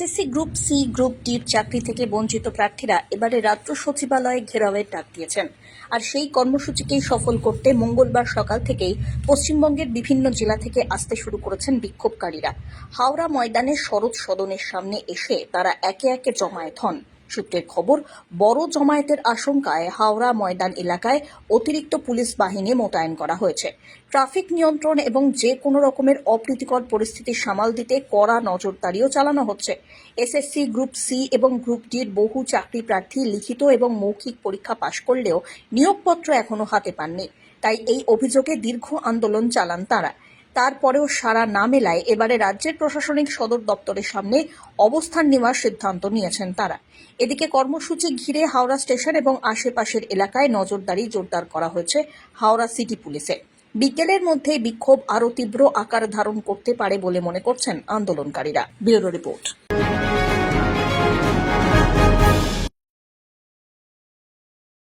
SSC group C, group ডির চাকরি থেকে বঞ্চিত প্রার্থীরা এবারে রাজ্য সচিবালয়ে ঘেরাওয়ের ডাক দিয়েছেন। আর সেই কর্মসূচিকেই সফল করতে মঙ্গলবার সকাল থেকেই পশ্চিমবঙ্গের বিভিন্ন জেলা থেকে আসতে শুরু করেছেন বিক্ষোভকারীরা। হাওড়া ময়দানে শরৎ সদনের সামনে এসে তারা একে একে জমায়েত হন। সূত্রের খবর, বড় জমায়েতের আশঙ্কায় হাওড়া ময়দান এলাকায় অতিরিক্ত পুলিশ বাহিনী মোতায়েন করা হয়েছে। ট্রাফিক নিয়ন্ত্রণ এবং যে কোনো রকমের অপ্রীতিকর পরিস্থিতি সামাল দিতে কড়া নজরদারিও চালানো হচ্ছে। এসএসসি গ্রুপ সি এবং গ্রুপ ডির বহু চাকরি প্রার্থী লিখিত এবং মৌখিক পরীক্ষা পাশ করলেও নিয়োগপত্র এখনও হাতে পাননি। তাই এই অভিযোগে দীর্ঘ আন্দোলন চালান তারা। তারপরেও সারা না মেলায় এবারে রাজ্যের প্রশাসনিক সদর দপ্তরের সামনে অবস্থান নেওয়ার সিদ্ধান্ত নিয়েছেন তারা। এদিকে কর্মসূচি ঘিরে হাওড়া স্টেশন এবং আশেপাশের এলাকায় নজরদারি জোরদার করা হয়েছে হাওড়া সিটি পুলিশে। বিকেলের মধ্যে বিক্ষোভ আরও তীব্র আকার ধারণ করতে পারে বলে মনে করছেন আন্দোলনকারীরা। Bureau report.